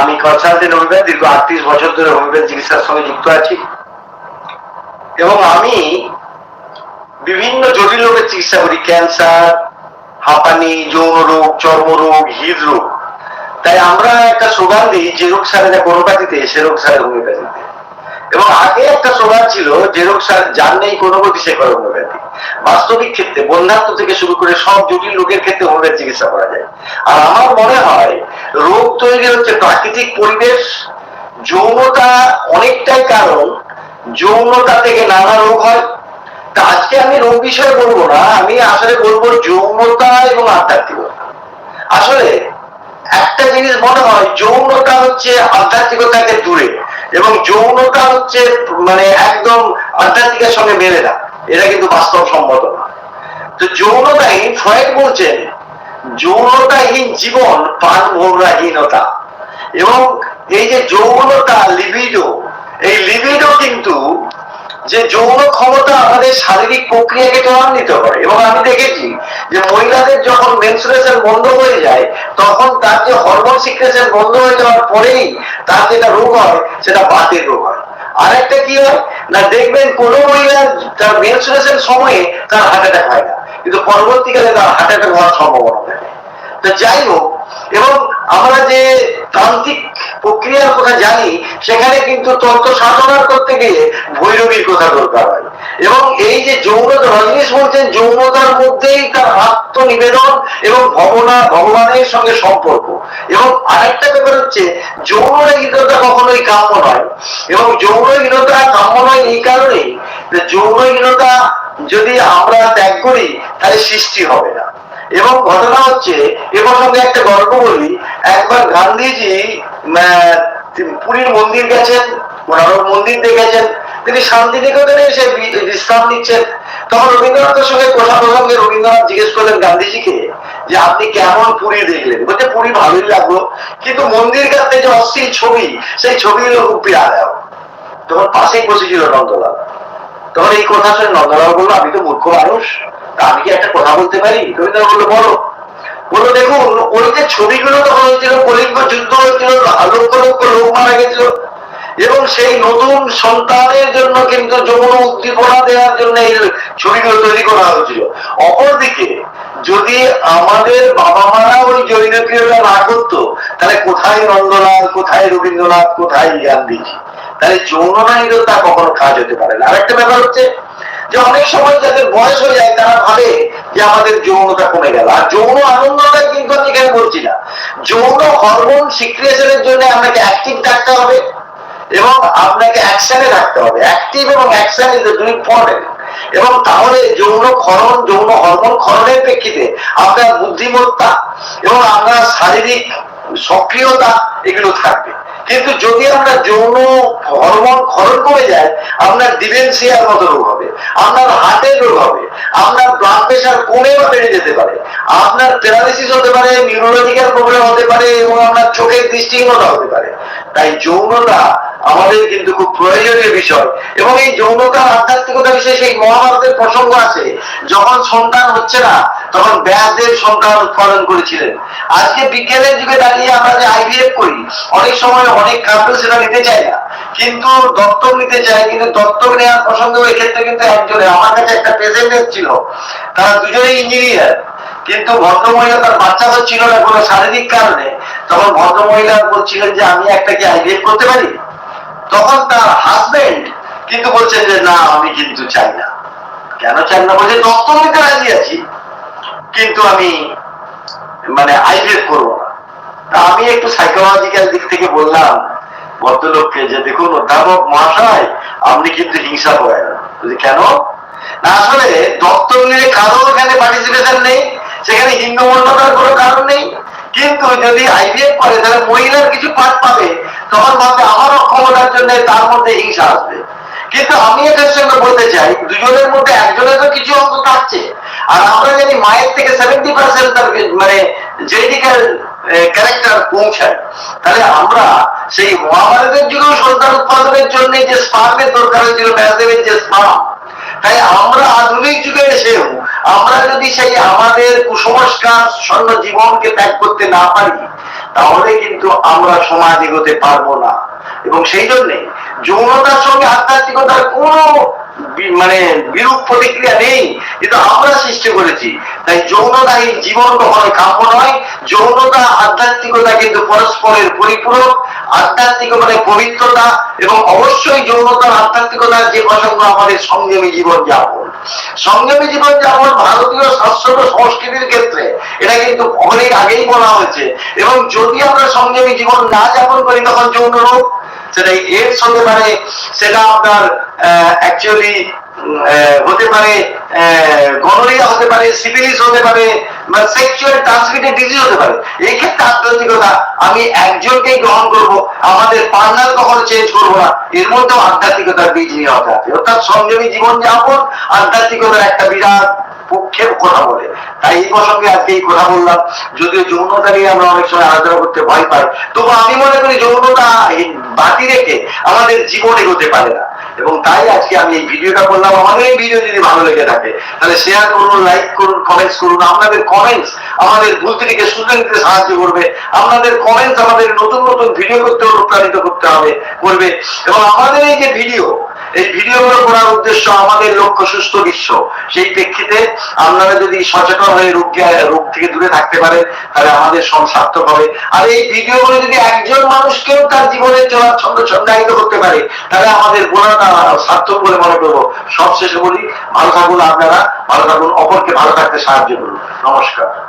আমি consultant homeopath, দীর্ঘ আটত্রিশ বছর ধরে হোমিওপ্যাথি চিকিৎসার সঙ্গে যুক্ত আছি। এবং আমি বিভিন্ন জটিল রোগের চিকিৎসা করি, ক্যান্সার, হাঁপানি, যৌন রোগ চর্মরোগ হৃদরোগ তাই আমরা একটা স্লোগান দিই, যে রোগ সারে না কোনোপ্যাথিতে সে রোগ সারে হোমিওপ্যাথিতে। এবং আগে একটা স্লোগান ছিল, যে রোগ সার যার নেই কোনো গতি সে করে হোমিওপ্যাথি। বাস্তবিক ক্ষেত্রে বন্ধাত্ম থেকে শুরু করে সব জটিল রোগের ক্ষেত্রে হোমিওপ্যাথি চিকিৎসা করা যায়। আর আমার মনে হয় রোগ তৈরি হচ্ছে, প্রাকৃতিক পরিবেশ, যৌনতা অনেকটাই কারণ, যৌনতা থেকে নানা রোগ হয়। তা আজকে আমি রোগ বিষয়ে বলব না, আমি আসলে বলব যৌনতা এবং আধ্যাত্মিকতা। আসলে একটা জিনিস মনে হয়, যৌনতা হচ্ছে আধ্যাত্মিকতাকে দূরে, এবং যৌনতা হচ্ছে মানে একদম আধ্যাত্মিকের সঙ্গে মেলে না। এটা কিন্তু বাস্তব সম্মত না। তো যৌনতাহীন ফয়েড বলছেন যৌনতাহীন জীবন পান এবং এই যে যৌনতা, লিবিডো, এই লিবিডো কিন্তু যে যৌন ক্ষমতা আমাদের শারীরিক প্রক্রিয়াকে ত্বরান্বিত করে। এবং আমি দেখেছি যে মহিলাদের যখন মেনসুরেশন বন্ধ হয়ে যায়, তখন তার যে হরমোন সিক্রেশন বন্ধ হয়ে যাওয়ার পরেই তার যেটা রোগ হয়, সেটা বাতের রোগ হয়। আরেকটা কি হয়? না, দেখবেন কোনো মহিলা তার মেনসুরেশন সময়ে তার হার্ট অ্যাটাক হয় না। কিন্তু পরবর্তীকালে তার হার্ট অ্যাটাক হওয়ার সম্ভাবনা থাকে। তো যাই হোক এবং আমরা যে তান্ত্রিক প্রক্রিয়ার কথা জানি, সেখানে কিন্তু তন্ত্র সাধনার করতে গিয়ে ভৈরবীর কথা দরকার হয়। এবং এই যে যৌনতা রজনীশ বলছেন, যৌনতার মধ্যেই তার আত্মনিবেদন এবং ভবনা, ভগবানের সঙ্গে সম্পর্ক। এবং আরেকটা ব্যাপার হচ্ছে, যৌনহীনতা কখনোই কাম্য নয়। এবং যৌনহীনতা কাম্য নয় এই কারণেই যে যৌনহীনতা যদি আমরা ত্যাগ করি, তাহলে সৃষ্টি হবে না। এবং ঘটনা হচ্ছে, এ প্রসঙ্গে একটা গল্প বলি। একবার গান্ধীজি পুরীর মন্দির গেছেন ওনারও মন্দির দেখেছেন তিনি শান্তিনিকেতনে এসে বিশ্রাম নিচ্ছেন। তখন রবীন্দ্রনাথের সঙ্গে কথা প্রসঙ্গে রবীন্দ্রনাথ জিজ্ঞেস করলেন গান্ধীজিকে যে, আপনি কেমন পুরী দেখলেন? বলছে, পুরী ভালোই লাগল, কিন্তু মন্দির কাছে যে অস্থির ছবি, সেই ছবিগুলো খুব বিরাট তখন পাশেই বসেছিল নন্দলাল। তখন এই কথা শুনে নন্দলাল বলল, আমি তো মূর্খ মানুষ। আমি কি একটা কথা বলতে পারি? রবীন্দ্রনাথ বলল বলো বলল দেখুন, ওই যে ছবিগুলো তখন হয়েছিল কলিঙ্গ যুদ্ধ হয়েছিল লক্ষ লক্ষ লোক মারা গেছিল। এবং সেই নতুন সন্তানের জন্য কিন্তু যৌন উদ্দীপনা দেওয়ার জন্য এই ছবিগুলো তৈরি করা হয়েছিল। অপরদিকে, যদি আমাদের বাবা মারা ওই জৈনপ্রিয়তা না করতো, তাহলে কোথায় নন্দলাল, কোথায় রবীন্দ্রনাথ, কোথায় গান্ধীজি? তাহলে যৌন যৌননাহীনতা কখনো কাজ হতে পারে না। আরেকটা ব্যাপার হচ্ছে যে অনেক সময় যাদের বয়স হয়ে যায়, তারা ভাবে যে আমাদের যৌনতা কমে গেল। আর যৌন আনন্দটা কিন্তু আমি এখানে বলছি না। যৌন হরমোন সিক্রিয়েশনের জন্য আপনাকে অ্যাক্টিভ থাকতে হবে এবং আপনাকে অ্যাকশনে থাকতে হবে। অ্যাক্টিভ এবং অ্যাকশন ইজ দুই ইম্পর্টেন্ট এবং তাহলে যৌন ক্ষরণ, যৌন হরমোন ক্ষরণের প্রেক্ষিতে আপনার বুদ্ধিমত্তা এবং আপনার শারীরিক সক্রিয়তা এগুলো থাকবে। কিন্তু যদি আমরা যৌন হরমোন খরচ করে যায়, আপনার ডিমেনশিয়ার মতো রোগ হবে, আপনার হার্টের রোগ হবে, আপনার ব্লাড প্রেশার কমে বেড়ে যেতে পারে, আপনার প্যারালিসিস হতে পারে নিউরোলজিক্যাল প্রবলেম হতে পারে, এবং আপনার চোখের দৃষ্টিহীনতা হতে পারে। তাই যৌনতা আমাদের কিন্তু খুব প্রয়োজনীয় বিষয়। এবং এই যৌনতা আধ্যাত্মিকতা বিষয়ে সেই মহাভারতের প্রসঙ্গ আছে, যখন সন্তান হচ্ছে না, তখন ব্যাসদেব সন্তান উৎপাদন করেছিলেন। আজকে বিজ্ঞানের যুগে দাঁড়িয়ে আমরা যে আইভিএফ করি, অনেক সময় অনেক কাপড় সেটা নিতে চায় না, কিন্তু দত্তক নিতে চায়, কিন্তু দত্তক নেওয়ার প্রসঙ্গে ওই ক্ষেত্রে কিন্তু একজনে, আমার কাছে একটা পেশেন্ট ছিল, তারা দুজনেই ইঞ্জিনিয়ার কিন্তু ভদ্রমহিলা তার বাচ্চা হচ্ছিল না কোনো শারীরিক কারণে, তখন ভদ্রমহিলা বলছিলেন যে, আমি একটা কি আইভিএফ করতে পারি? তখন তার হাজবেন্ড কিন্তু বলছেন যে না আমি কিন্তু চাই না। কেন চাই না? বলছে দত্তক নিতে রাজি আছি কিন্তু আমি মানে আইভিএফ করব না। তা আমি একটু সাইকোলজিক্যাল দিক থেকে বললাম ভদ্রলোককে যে দেখুন অধ্যাপক মহাশয় আপনি কিন্তু হিংসা করেন। বলছি, কেন? না আসলে দত্তক নিয়ে কারও এখানে পার্টিসিপেশন নেই সেখানে হিন্দু মন্ডলের কোনো কারণ নেই। কিন্তু যদি আইভিএফ করে, তাহলে মহিলার কিছু পাঠ পাবে। তখন ভাববে আমার অক্ষমতার জন্য তার মধ্যে হিংসা আসবে। কিন্তু আমি এটার সঙ্গে বলতে চাই, দুজনের মধ্যে একজনের তো কিছু অঙ্ক থাকছে। আর আমরা জানি মায়ের থেকে সেভেন্টি পার্সেন্ট মানে জেনেটিক্যাল ক্যারেক্টার পৌঁছায়। তাহলে আমরা সেই মহাভারতের যুগেও সন্তান উৎপাদনের জন্য যে স্পার্মের দরকার হয়েছিল ব্যাসদেবের যে স্পার্ম তাই আমরা আধুনিক যুগে এসেও আমরা যদি সেই আমাদের কুসংস্কার স্বর্ণ জীবনকে ত্যাগ করতে না পারি, তাহলে কিন্তু আমরা সমাজ এগোতে পারব না। এবং সেই জন্যে যৌনতার সঙ্গে আধ্যাত্মিকতার কোনো মানে বিরূপ প্রতিক্রিয়া নেই কিন্তু আমরা সৃষ্টি করেছি। তাই যৌনতাহীন জীবন কখনো কাম্য নয়। যৌনতা, আধ্যাত্মিকতা কিন্তু পরস্পরের পরিপূরক আধ্যাত্মিক মানে পবিত্রতা, এবং অবশ্যই যৌনতার আধ্যাত্মিকতার যে প্রসঙ্গ আমাদের সংযমী জীবন যাপন সংযমী জীবন যাপন ভারতীয় শাস্ত্র সংস্কৃতির ক্ষেত্রে, এটা কিন্তু অনেক আগেই বলা হয়েছে। এবং যদি আমরা সংযমী জীবন না যাপন করি, তখন যৌন রোগ সেটা এইডস হতে পারে সেটা আপনার অ্যাকচুয়ালি হতে পারে গনোরিয়া হতে পারে সিভিলিস হতে পারে সেক্সুয়াল ট্রান্সমিটেড ডিজিজ হতে পারে। এই ক্ষেত্রে আধ্যাত্মিকতা আমি একজনকেই গ্রহণ করব, আমাদের পার্টনার কখনো চেঞ্জ করব না। এর মধ্যেও আধ্যাত্মিকতার বীজ নিয়ে হতে হবে। অর্থাৎ সংযমী জীবন যাপন আধ্যাত্মিকতার একটা বিরাট পক্ষের কথা বলে। তাই এই প্রসঙ্গে আজকে এই কথা বললাম। যদিও যৌনতা নিয়ে আমরা অনেক সময় আলোচনা করতে ভয় পাই, তবু আমি মনে করি যৌনতা বাতি রেখে আমাদের জীবন এগোতে পারে না। এবং তাই আজকে আমি এই ভিডিওটা করলাম। আমাদের এই ভিডিও যদি ভালো লেগে থাকে, তাহলে শেয়ার করুন লাইক করুন কমেন্টস করুন। আপনাদের কমেন্টস আমাদের ভুল থেকে শুধরে নিতে সাহায্য করবে। আপনাদের কমেন্টস আমাদের নতুন নতুন ভিডিও করতে অনুপ্রাণিত করতে হবে, করবে। এবং আমাদের এই যে ভিডিও এই ভিডিওগুলো করার উদ্দেশ্য আমাদের লক্ষ্য সুস্থ বিশ্ব। সেই প্রেক্ষিতে আপনারা যদি সচেতন হয়ে রোগ রোগ থেকে দূরে থাকতে পারেন তাহলে আমাদের সব সার্থক হবে। আর এই ভিডিওগুলো যদি একজন মানুষকেও তার জীবনের চলার ছন্দ ছন্দায়িত করতে পারে, তাহলে আমাদের বোনাটা সার্থক বলে মনে করব। সবশেষে বলি, ভালো থাকুন আপনারা, ভালো থাকুন, অপরকে ভালো থাকতে সাহায্য করুন। নমস্কার।